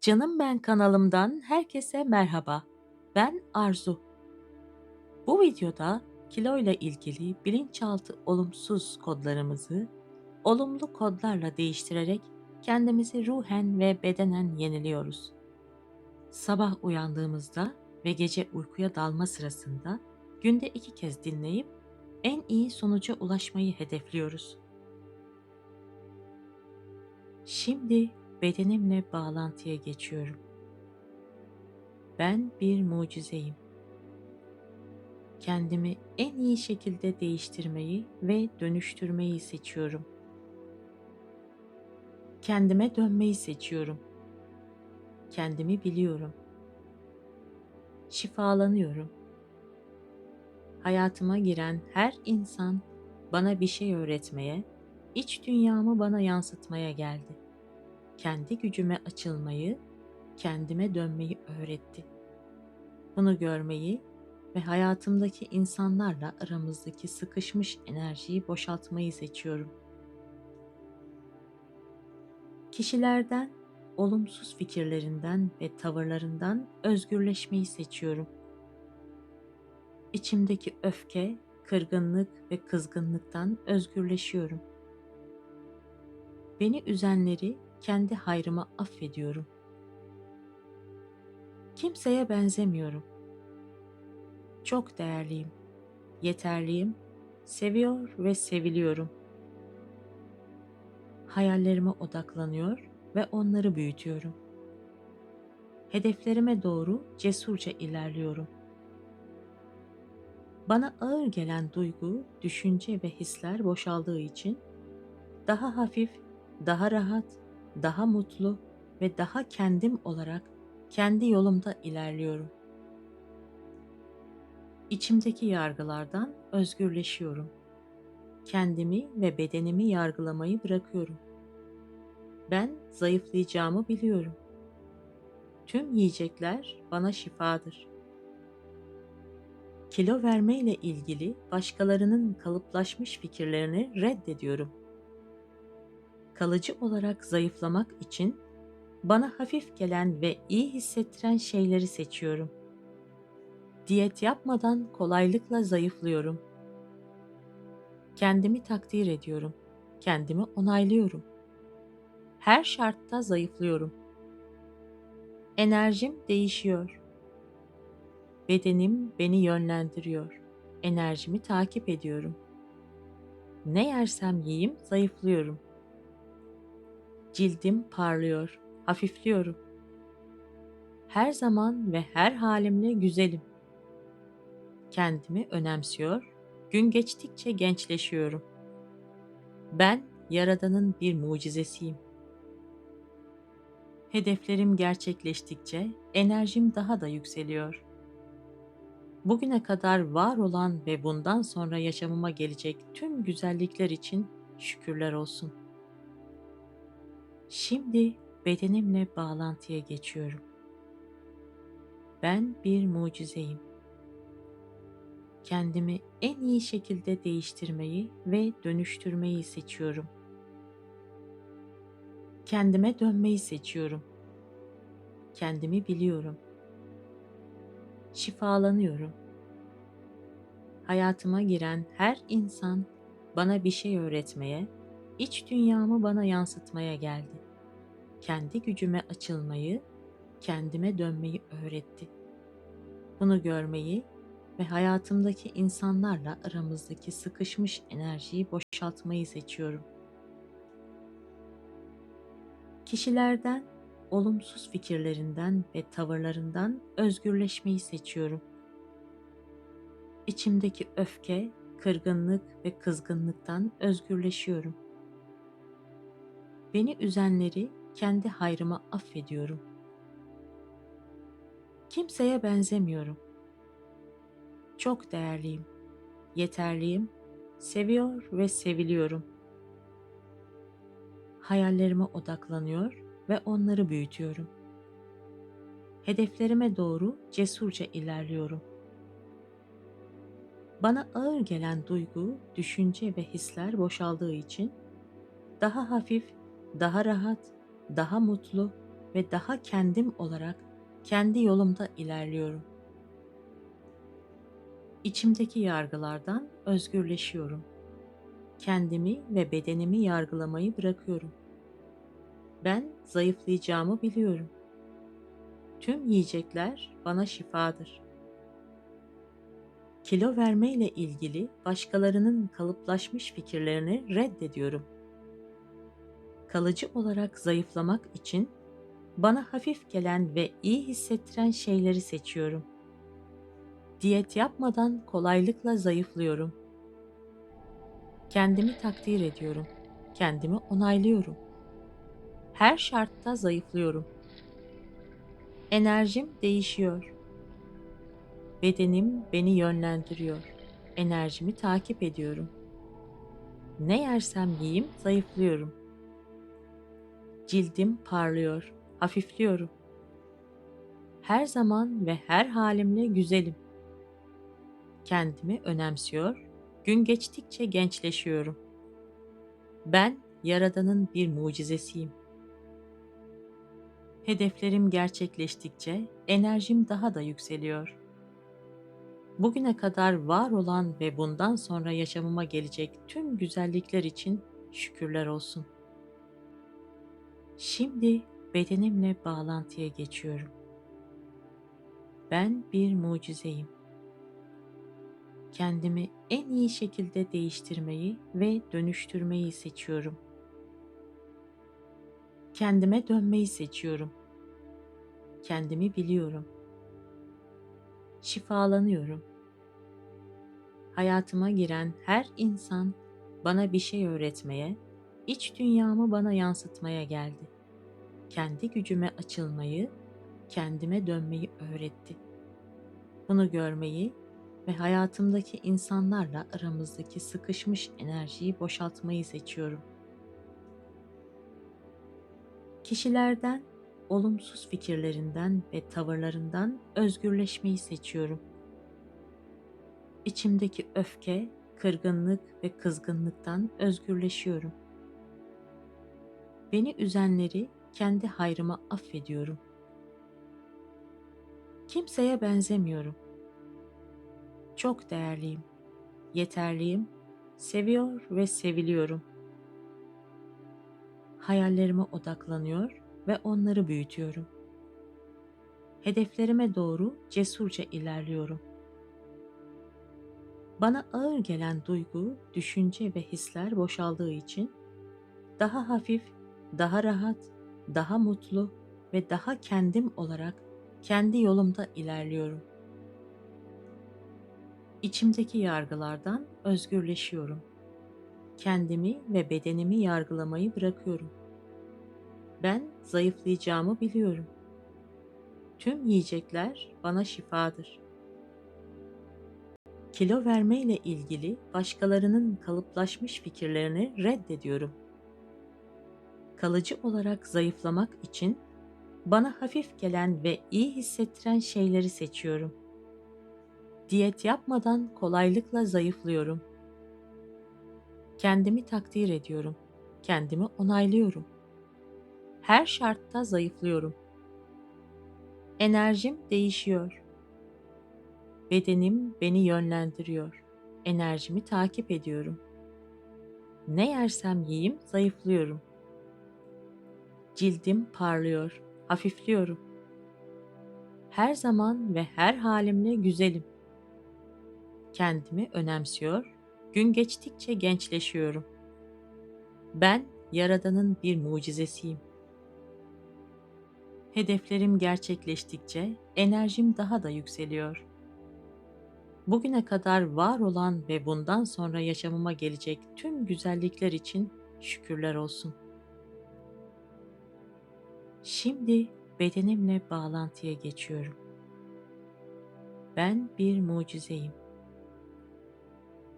Canım Ben kanalımdan herkese merhaba. Ben Arzu. Bu videoda kilo ile ilgili bilinçaltı olumsuz kodlarımızı olumlu kodlarla değiştirerek kendimizi ruhen ve bedenen yeniliyoruz. Sabah uyandığımızda ve gece uykuya dalma sırasında günde iki kez dinleyip en iyi sonuca ulaşmayı hedefliyoruz. Şimdi bedenimle bağlantıya geçiyorum. Ben bir mucizeyim. Kendimi en iyi şekilde değiştirmeyi ve dönüştürmeyi seçiyorum. Kendime dönmeyi seçiyorum. Kendimi biliyorum. Şifalanıyorum. Hayatıma giren her insan bana bir şey öğretmeye, iç dünyamı bana yansıtmaya geldi kendi gücüme açılmayı, kendime dönmeyi öğretti. Bunu görmeyi ve hayatımdaki insanlarla aramızdaki sıkışmış enerjiyi boşaltmayı seçiyorum. Kişilerden, olumsuz fikirlerinden ve tavırlarından özgürleşmeyi seçiyorum. İçimdeki öfke, kırgınlık ve kızgınlıktan özgürleşiyorum. Beni üzenleri kendi hayrıma affediyorum. Kimseye benzemiyorum. Çok değerliyim, yeterliyim, seviyor ve seviliyorum. Hayallerime odaklanıyor ve onları büyütüyorum. Hedeflerime doğru cesurca ilerliyorum. Bana ağır gelen duygu, düşünce ve hisler boşaldığı için daha hafif, daha rahat daha mutlu ve daha kendim olarak kendi yolumda ilerliyorum. İçimdeki yargılardan özgürleşiyorum. Kendimi ve bedenimi yargılamayı bırakıyorum. Ben zayıflayacağımı biliyorum. Tüm yiyecekler bana şifadır. Kilo verme ile ilgili başkalarının kalıplaşmış fikirlerini reddediyorum kalıcı olarak zayıflamak için bana hafif gelen ve iyi hissettiren şeyleri seçiyorum. Diyet yapmadan kolaylıkla zayıflıyorum. Kendimi takdir ediyorum. Kendimi onaylıyorum. Her şartta zayıflıyorum. Enerjim değişiyor. Bedenim beni yönlendiriyor. Enerjimi takip ediyorum. Ne yersem yiyeyim zayıflıyorum.'' Cildim parlıyor, hafifliyorum. Her zaman ve her halimle güzelim. Kendimi önemsiyor, gün geçtikçe gençleşiyorum. Ben Yaradan'ın bir mucizesiyim. Hedeflerim gerçekleştikçe enerjim daha da yükseliyor. Bugüne kadar var olan ve bundan sonra yaşamıma gelecek tüm güzellikler için şükürler olsun. Şimdi bedenimle bağlantıya geçiyorum. Ben bir mucizeyim. Kendimi en iyi şekilde değiştirmeyi ve dönüştürmeyi seçiyorum. Kendime dönmeyi seçiyorum. Kendimi biliyorum. Şifalanıyorum. Hayatıma giren her insan bana bir şey öğretmeye, iç dünyamı bana yansıtmaya geldi kendi gücüme açılmayı, kendime dönmeyi öğretti. Bunu görmeyi ve hayatımdaki insanlarla aramızdaki sıkışmış enerjiyi boşaltmayı seçiyorum. Kişilerden, olumsuz fikirlerinden ve tavırlarından özgürleşmeyi seçiyorum. İçimdeki öfke, kırgınlık ve kızgınlıktan özgürleşiyorum. Beni üzenleri kendi hayrıma affediyorum. Kimseye benzemiyorum. Çok değerliyim, yeterliyim, seviyor ve seviliyorum. Hayallerime odaklanıyor ve onları büyütüyorum. Hedeflerime doğru cesurca ilerliyorum. Bana ağır gelen duygu, düşünce ve hisler boşaldığı için daha hafif, daha rahat daha mutlu ve daha kendim olarak kendi yolumda ilerliyorum. İçimdeki yargılardan özgürleşiyorum. Kendimi ve bedenimi yargılamayı bırakıyorum. Ben zayıflayacağımı biliyorum. Tüm yiyecekler bana şifadır. Kilo verme ile ilgili başkalarının kalıplaşmış fikirlerini reddediyorum. Kalıcı olarak zayıflamak için bana hafif gelen ve iyi hissettiren şeyleri seçiyorum. Diyet yapmadan kolaylıkla zayıflıyorum. Kendimi takdir ediyorum. Kendimi onaylıyorum. Her şartta zayıflıyorum. Enerjim değişiyor. Bedenim beni yönlendiriyor. Enerjimi takip ediyorum. Ne yersem yiyeyim zayıflıyorum. Cildim parlıyor, hafifliyorum. Her zaman ve her halimle güzelim. Kendimi önemsiyor, gün geçtikçe gençleşiyorum. Ben Yaradan'ın bir mucizesiyim. Hedeflerim gerçekleştikçe enerjim daha da yükseliyor. Bugüne kadar var olan ve bundan sonra yaşamıma gelecek tüm güzellikler için şükürler olsun. Şimdi bedenimle bağlantıya geçiyorum. Ben bir mucizeyim. Kendimi en iyi şekilde değiştirmeyi ve dönüştürmeyi seçiyorum. Kendime dönmeyi seçiyorum. Kendimi biliyorum. Şifalanıyorum. Hayatıma giren her insan bana bir şey öğretmeye, iç dünyamı bana yansıtmaya geldi. Kendi gücüme açılmayı, kendime dönmeyi öğretti. Bunu görmeyi ve hayatımdaki insanlarla aramızdaki sıkışmış enerjiyi boşaltmayı seçiyorum. Kişilerden, olumsuz fikirlerinden ve tavırlarından özgürleşmeyi seçiyorum. İçimdeki öfke, kırgınlık ve kızgınlıktan özgürleşiyorum. Beni üzenleri kendi hayrıma affediyorum. Kimseye benzemiyorum. Çok değerliyim, yeterliyim, seviyor ve seviliyorum. Hayallerime odaklanıyor ve onları büyütüyorum. Hedeflerime doğru cesurca ilerliyorum. Bana ağır gelen duygu, düşünce ve hisler boşaldığı için daha hafif, daha rahat, daha mutlu ve daha kendim olarak kendi yolumda ilerliyorum. İçimdeki yargılardan özgürleşiyorum. Kendimi ve bedenimi yargılamayı bırakıyorum. Ben zayıflayacağımı biliyorum. Tüm yiyecekler bana şifadır. Kilo verme ile ilgili başkalarının kalıplaşmış fikirlerini reddediyorum. Kalıcı olarak zayıflamak için bana hafif gelen ve iyi hissettiren şeyleri seçiyorum. Diyet yapmadan kolaylıkla zayıflıyorum. Kendimi takdir ediyorum. Kendimi onaylıyorum. Her şartta zayıflıyorum. Enerjim değişiyor. Bedenim beni yönlendiriyor. Enerjimi takip ediyorum. Ne yersem yiyeyim zayıflıyorum. Cildim parlıyor, hafifliyorum. Her zaman ve her halimle güzelim. Kendimi önemsiyor, gün geçtikçe gençleşiyorum. Ben Yaradan'ın bir mucizesiyim. Hedeflerim gerçekleştikçe enerjim daha da yükseliyor. Bugüne kadar var olan ve bundan sonra yaşamıma gelecek tüm güzellikler için şükürler olsun. Şimdi bedenimle bağlantıya geçiyorum. Ben bir mucizeyim.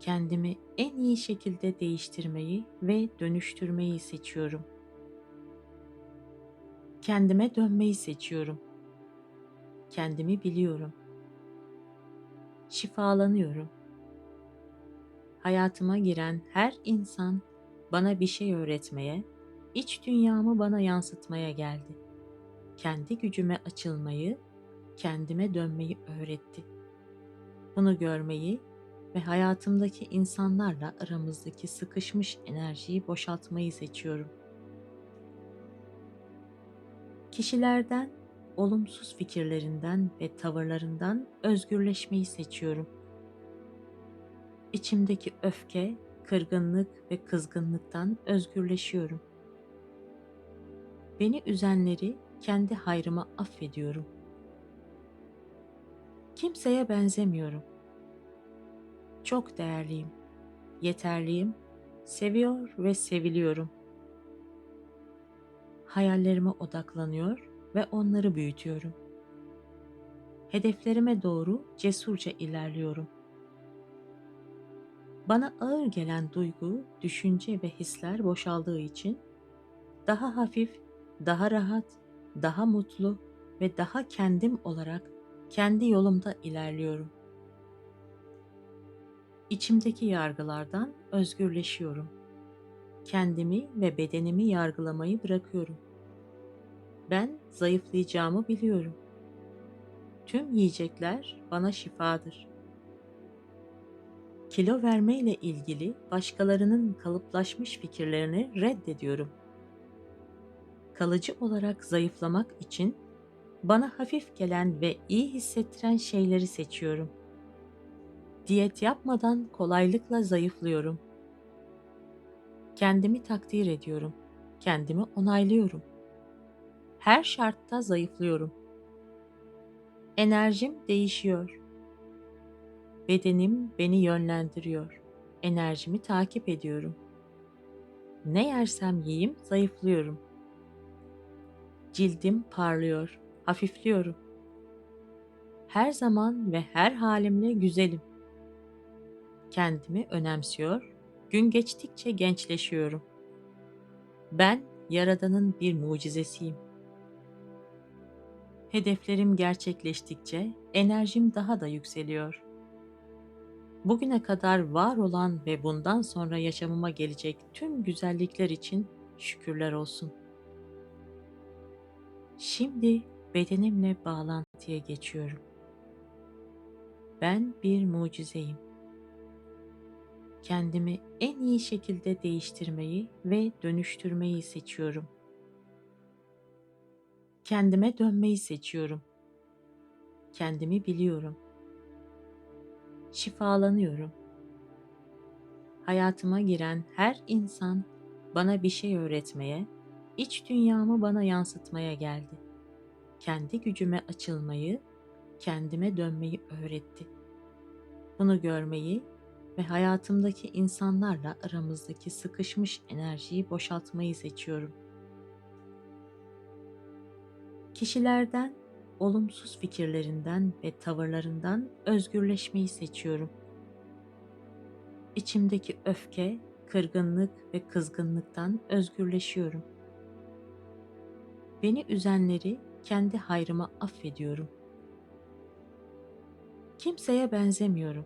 Kendimi en iyi şekilde değiştirmeyi ve dönüştürmeyi seçiyorum. Kendime dönmeyi seçiyorum. Kendimi biliyorum. Şifalanıyorum. Hayatıma giren her insan bana bir şey öğretmeye, iç dünyamı bana yansıtmaya geldi. kendi gücüme açılmayı, kendime dönmeyi öğretti. Bunu görmeyi ve hayatımdaki insanlarla aramızdaki sıkışmış enerjiyi boşaltmayı seçiyorum. Kişilerden, olumsuz fikirlerinden ve tavırlarından özgürleşmeyi seçiyorum. İçimdeki öfke, kırgınlık ve kızgınlıktan özgürleşiyorum. Beni üzenleri kendi hayrıma affediyorum. Kimseye benzemiyorum. Çok değerliyim, yeterliyim, seviyor ve seviliyorum. Hayallerime odaklanıyor ve onları büyütüyorum. Hedeflerime doğru cesurca ilerliyorum. Bana ağır gelen duygu, düşünce ve hisler boşaldığı için daha hafif, daha rahat, daha mutlu ve daha kendim olarak kendi yolumda ilerliyorum. İçimdeki yargılardan özgürleşiyorum. Kendimi ve bedenimi yargılamayı bırakıyorum. Ben zayıflayacağımı biliyorum. Tüm yiyecekler bana şifadır. Kilo verme ile ilgili başkalarının kalıplaşmış fikirlerini reddediyorum. Kalıcı olarak zayıflamak için bana hafif gelen ve iyi hissettiren şeyleri seçiyorum. Diyet yapmadan kolaylıkla zayıflıyorum. Kendimi takdir ediyorum. Kendimi onaylıyorum. Her şartta zayıflıyorum. Enerjim değişiyor. Bedenim beni yönlendiriyor. Enerjimi takip ediyorum. Ne yersem yiyeyim zayıflıyorum. Cildim parlıyor, hafifliyorum. Her zaman ve her halimle güzelim. Kendimi önemsiyor, gün geçtikçe gençleşiyorum. Ben Yaradan'ın bir mucizesiyim. Hedeflerim gerçekleştikçe enerjim daha da yükseliyor. Bugüne kadar var olan ve bundan sonra yaşamıma gelecek tüm güzellikler için şükürler olsun. Şimdi bedenimle bağlantıya geçiyorum. Ben bir mucizeyim. Kendimi en iyi şekilde değiştirmeyi ve dönüştürmeyi seçiyorum. Kendime dönmeyi seçiyorum. Kendimi biliyorum. Şifalanıyorum. Hayatıma giren her insan bana bir şey öğretmeye, iç dünyamı bana yansıtmaya geldi. Kendi gücüme açılmayı, kendime dönmeyi öğretti. Bunu görmeyi ve hayatımdaki insanlarla aramızdaki sıkışmış enerjiyi boşaltmayı seçiyorum. Kişilerden, olumsuz fikirlerinden ve tavırlarından özgürleşmeyi seçiyorum. İçimdeki öfke, kırgınlık ve kızgınlıktan özgürleşiyorum. Beni üzenleri kendi hayrıma affediyorum. Kimseye benzemiyorum.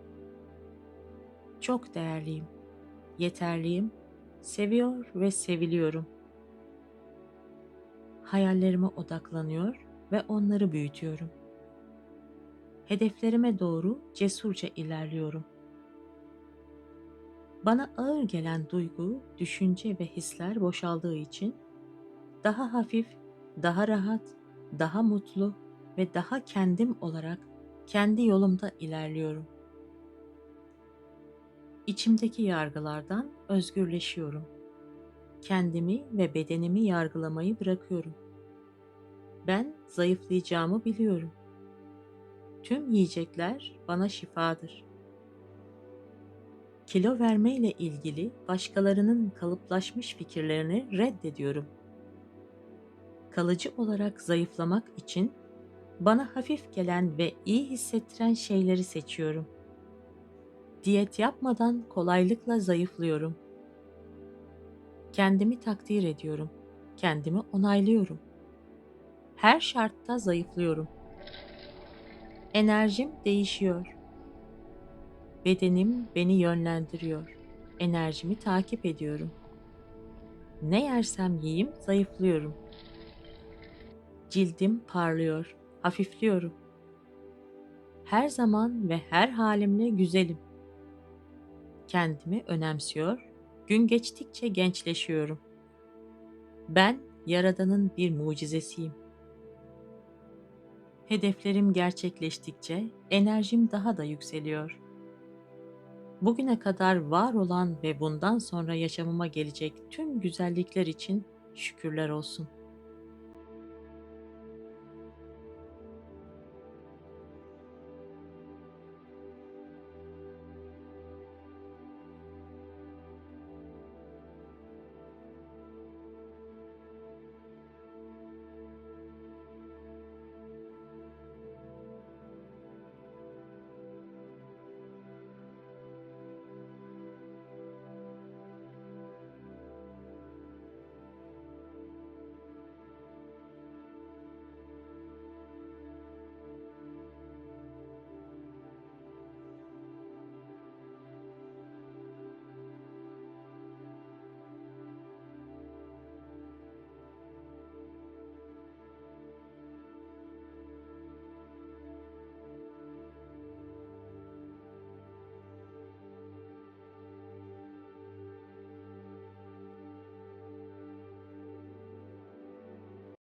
Çok değerliyim, yeterliyim, seviyor ve seviliyorum. Hayallerime odaklanıyor ve onları büyütüyorum. Hedeflerime doğru cesurca ilerliyorum. Bana ağır gelen duygu, düşünce ve hisler boşaldığı için daha hafif, daha rahat, daha mutlu ve daha kendim olarak kendi yolumda ilerliyorum. İçimdeki yargılardan özgürleşiyorum. Kendimi ve bedenimi yargılamayı bırakıyorum. Ben zayıflayacağımı biliyorum. Tüm yiyecekler bana şifadır. Kilo verme ile ilgili başkalarının kalıplaşmış fikirlerini reddediyorum. Kalıcı olarak zayıflamak için bana hafif gelen ve iyi hissettiren şeyleri seçiyorum. Diyet yapmadan kolaylıkla zayıflıyorum. Kendimi takdir ediyorum. Kendimi onaylıyorum. Her şartta zayıflıyorum. Enerjim değişiyor. Bedenim beni yönlendiriyor. Enerjimi takip ediyorum. Ne yersem yiyeyim zayıflıyorum. Cildim parlıyor, hafifliyorum. Her zaman ve her halimle güzelim. Kendimi önemsiyor, gün geçtikçe gençleşiyorum. Ben Yaradan'ın bir mucizesiyim. Hedeflerim gerçekleştikçe enerjim daha da yükseliyor. Bugüne kadar var olan ve bundan sonra yaşamıma gelecek tüm güzellikler için şükürler olsun.